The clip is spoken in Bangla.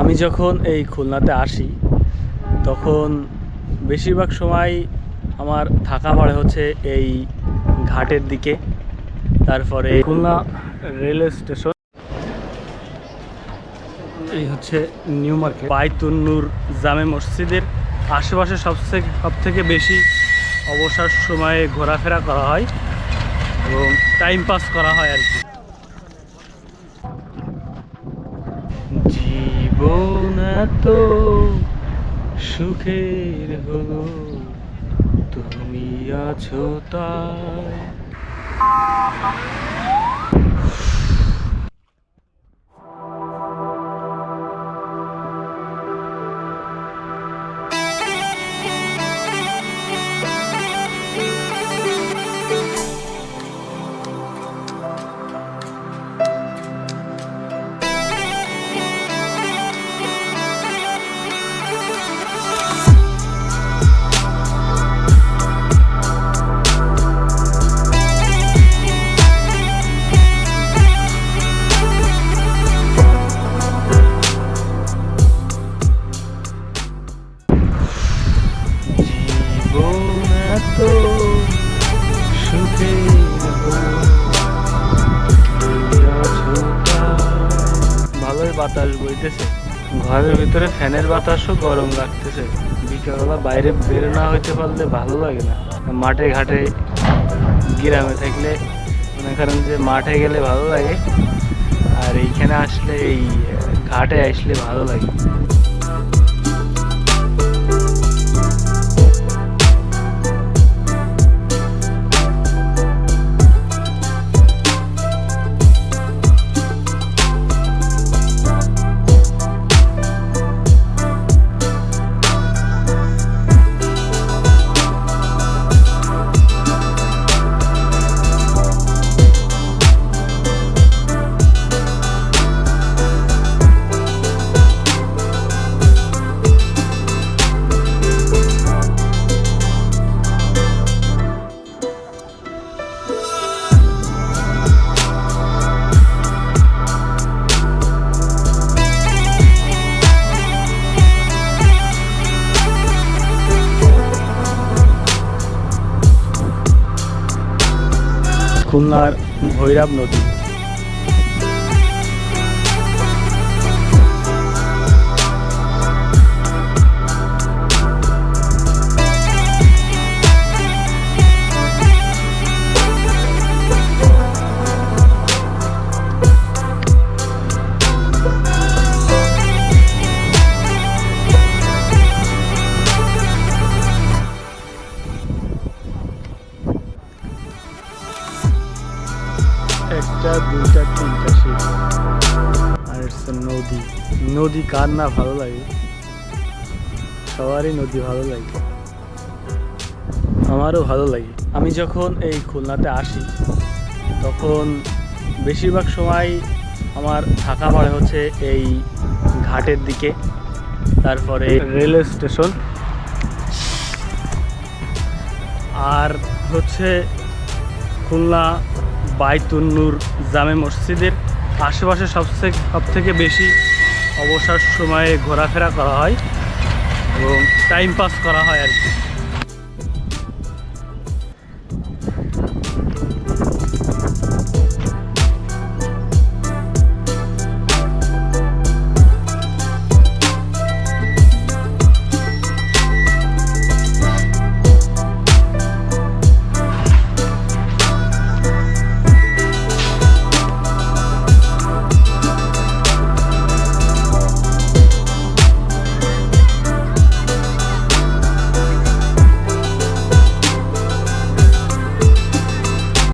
আমি যখন এই খুলনাতে আসি, তখন বেশিরভাগ সময় আমার থাকা পড়ে হচ্ছে এই ঘাটের দিকে। তারপরে খুলনা রেলওয়ে স্টেশন। এই হচ্ছে নিউ মার্কেট। বাইতুন্নুর জামে মসজিদের আশেপাশে সবথেকে সব থেকে বেশি অবসর সময়ে ঘোরাফেরা করা হয় এবং টাইম পাস করা হয় আর কি। এত সুখের হলো। তুমি আছো তাই। বাতাস বইতেছে। ঘরের ভিতরে ফ্যানের বাতাসও গরম লাগতেছে। বিকালবেলা বাইরে বের না হইতে পারলে ভালো লাগে না। মাঠে ঘাটে, গ্রামে থাকলে মনে করেন যে মাঠে গেলে ভালো লাগে। আর এইখানে আসলে এই, ঘাটে আসলে ভালো লাগে। খুলনার ভৈরব নদী। একটা দুইটা তিনটা শিপ আর হচ্ছে নদী। নদী কার না ভালো লাগে? সবারই নদী ভালো লাগে। আমারও ভালো লাগে। আমি যখন এই খুলনাতে আসি তখন বেশিরভাগ সময় আমার থাকা পড়ে হচ্ছে এই ঘাটের দিকে। তারপরে রেলওয়ে স্টেশন। আর হচ্ছে খুলনা বাইতুন্নুর জামে মসজিদের আশেপাশে সবচেয়ে, সবথেকে সব থেকে বেশি অবসর সময়ে ঘোরাফেরা করা হয় এবং টাইম পাস করা হয় আর কি।